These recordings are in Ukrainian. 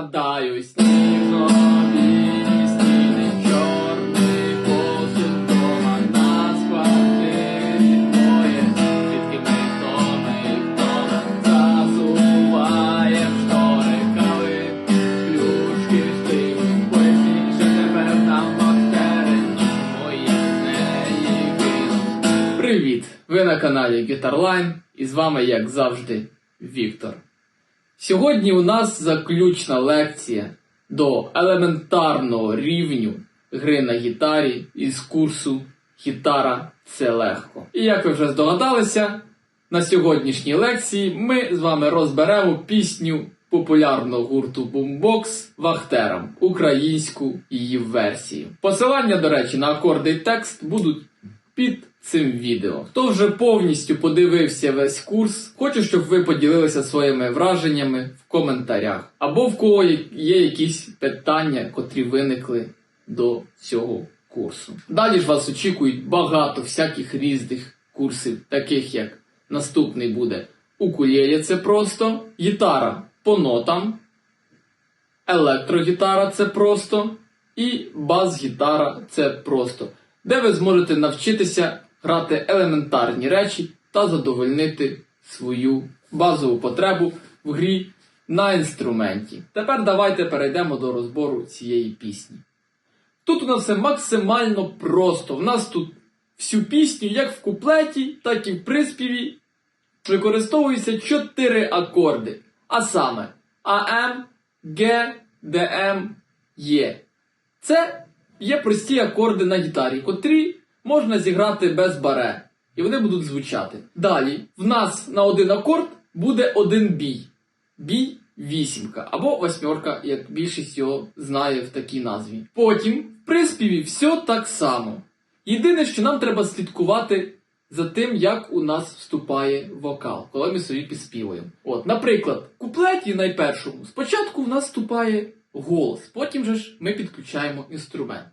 Згадаю сніжнові стіни, чорний посуд дома на квартирі моє, звідки ми хто ми хто засуває штори кави, ключки штик, поймі, що тепер там бактерії мої неї кинуть. Привіт! Ви на каналі Guitarline і з вами, як завжди, Віктор. Сьогодні у нас заключна лекція до елементарного рівню гри на гітарі із курсу Гітара це легко. І як ви вже здогадалися, на сьогоднішній лекції ми з вами розберемо пісню популярного гурту Boombox Вахтерам, українську її версію. Посилання, до речі, на акорди і текст будуть під цим відео. Хто вже повністю подивився весь курс, хочу, щоб ви поділилися своїми враженнями в коментарях. Або в кого є якісь питання, котрі виникли до цього курсу. Далі ж вас очікують багато всяких різних курсів, таких як наступний буде укулєлі це просто, гітара по нотам, електрогітара це просто, і бас-гітара це просто, де ви зможете навчитися грати елементарні речі та задовольнити свою базову потребу в грі на інструменті. Тепер давайте перейдемо до розбору цієї пісні. Тут у нас все максимально просто. У нас тут всю пісню, як в куплеті, так і в приспіві, використовуються чотири акорди. А саме АМ, Г, ДМ, Є. Це є прості акорди на гітарі, котрі можна зіграти без баре. І вони будуть звучати. Далі, в нас на один акорд буде один бій. Бій вісімка або восьмерка, як більшість його знає в такій назві. Потім в приспіві все так само. Єдине, що нам треба слідкувати за тим, як у нас вступає вокал, коли ми собі підспівуємо. От, наприклад, в куплеті найпершому спочатку в нас вступає голос, потім же ж ми підключаємо інструмент.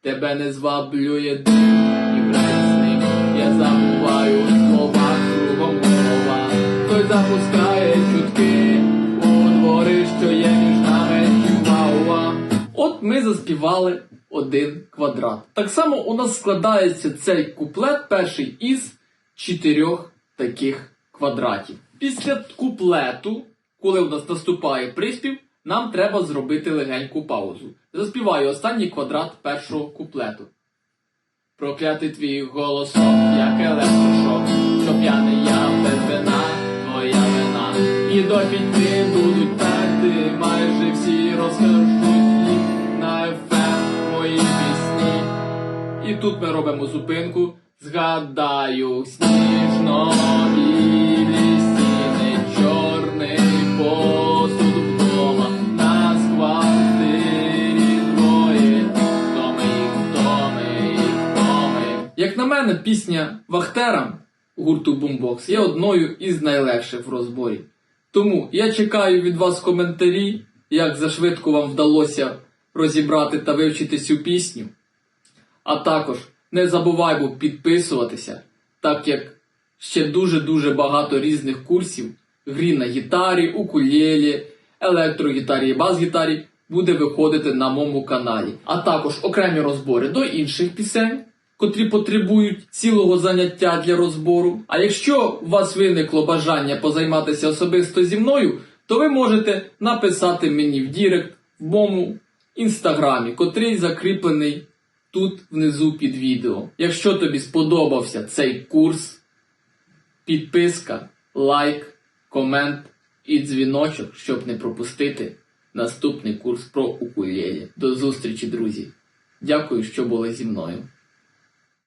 Тебе не зваблює дим і вресник, я забуваю слова кругом голова. Той запускає чутки у двори, що є між нами чувава. От ми заспівали один квадрат. Так само у нас складається цей куплет перший із чотирьох таких квадратів. Після куплету, коли у нас наступає приспів, нам треба зробити легеньку паузу. Заспіваю останній квадрат першого куплету. Проклятий твій голосок, як електрошок, що п'яний я без вина, твоя вина. І до пітьми будуть перти, майже всі розкажуть їх на ефект мої пісні. І тут ми робимо зупинку. Згадаю сніжно білі стіни, чорний посуд мене, пісня Вахтерам гурту Boombox є одною із найлегших в розборі. Тому я чекаю від вас коментарі, як зашвидко вам вдалося розібрати та вивчити цю пісню. А також не забуваймо підписуватися, так як ще дуже-дуже багато різних курсів грі на гітарі, укулєлі, електрогітарі і бас-гітарі буде виходити на моєму каналі. А також окремі розбори до інших пісень, котрі потребують цілого заняття для розбору. А якщо у вас виникло бажання позайматися особисто зі мною, то ви можете написати мені в Дірект в моєму інстаграмі, котрий закріплений тут внизу під відео. Якщо тобі сподобався цей курс, підписка, лайк, комент і дзвіночок, щоб не пропустити наступний курс про укулелі. До зустрічі, друзі! Дякую, що були зі мною.